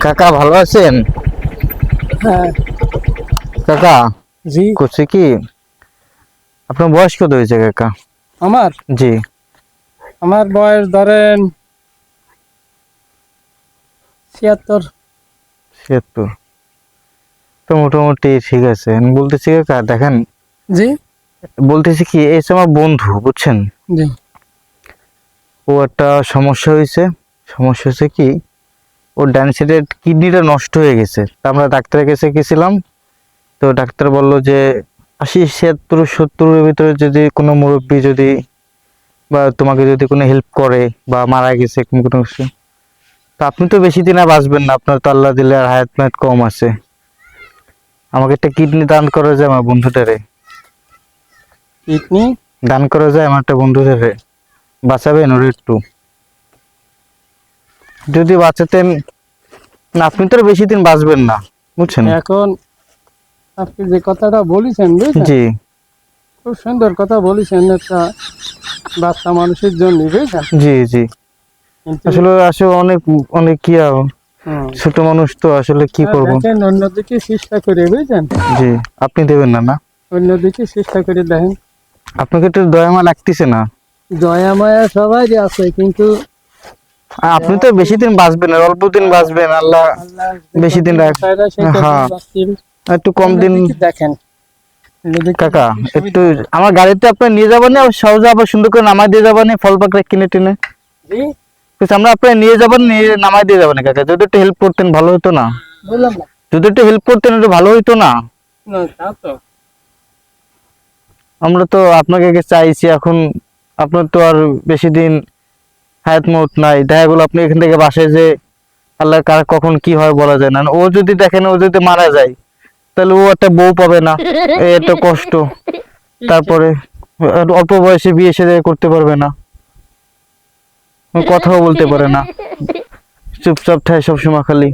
কাকা ভালো আছেন? হ্যাঁ। কাকা? জি। করছে কি আপনার বয়স কত হয়েছে কাকা? আমার? জি। আমার বয়স ধরেন ছিয়াত্তর। ছিয়াত্তর। তো মোটামুটি ঠিক আছে। আমি বলতেছি কাকা দেখেন। জি। বলতেছি কি এই আমার বন্ধু বুঝছেন? জি। ও একটা সমস্যা হয়েছে। সমস্যা হয়েছে কি ওর ডান সাইডের কিডনিটা নষ্ট হয়ে গেছে। তা আমরা ডাক্তারের কাছে গেছিলাম। তো ডাক্তার বলল যে আশি ছিয়াত্তর সত্তরের ভিতরে যদি কোনো মুরব্বী যদি বা তোমাকে যদি কোনো হেল্প করে বা মারা গেছে কোনো কোনো কিছু তো আপনি তো বেশি দিন আর বাঁচবেন না। আপনার তো আল্লাহ দিলে আর হায়াত মায়াত কম আছে। আমাকে একটা কিডনি দান করা যায় আমার বন্ধুটারে কিডনি? দান করা যায় আমার একটা বন্ধুটারে বাঁচাবেন ওর একটু। যদি বাঁচাতেন না আপনি তো বেশি দিন বাঁচবেন না বুঝছেন? এখন আপনি যে কথাটা বলেছেন জি। খুব সুন্দর কথা বলেছেন একটা বাচ্চা মানুষের জন্য বুঝছেন? জি জি। আসলে আসলে অনেক অনেক কি আর ছোট মানুষ তো আসলে কি হ্যাঁ, করব? অন্যদিকে চেষ্টা করে বুঝছেন? জি আপনি দেবেন না না? অন্যদিকে চেষ্টা করে দেখেন। আপনাকে একটু দয়ামা লাগতেছে না। দয়া মায়া সবাই আছে কিন্তু আপনি তো বেশি দিন বাঁচবেন অল্প দিন বাঁচবেন আল্লাহ বেশি দিন রাখ- হ্যাঁ। একটু কম দিন দেখেন কাকা একটু আমার গাড়িতে আপনার নিয়ে যাবেন না সহজে আবার সুন্দর করে নামাই দিয়ে যাবেন ফল পাকড়া কিনে টিনে? আমরা আপনার নিয়ে যাবেন নিয়ে নামাই দিয়ে যাবেন কাকা। যদি একটু হেল্প করতেন ভালো হতো না। যদি একটু হেল্প করতেন একটু ভালো হতো না। আমরা তো আপনাকে চাইছি এখন আপনার তো আর বেশি দিন হায়াত মত নাই, দেখা গেলো আপনি এখান থেকে বাসে যে আল্লাহ কার কখন কি হয় বলা যায় না। ও যদি দেখেন ও যদি মারা যায়, তাহলে ও একটা বউ পাবে না। একটা কষ্ট। তারপরে অল্প বয়সে বিয়ে সে করতে পারবে না। কথাও বলতে পারে না। চুপচাপ ঠায় সবসময় খালি।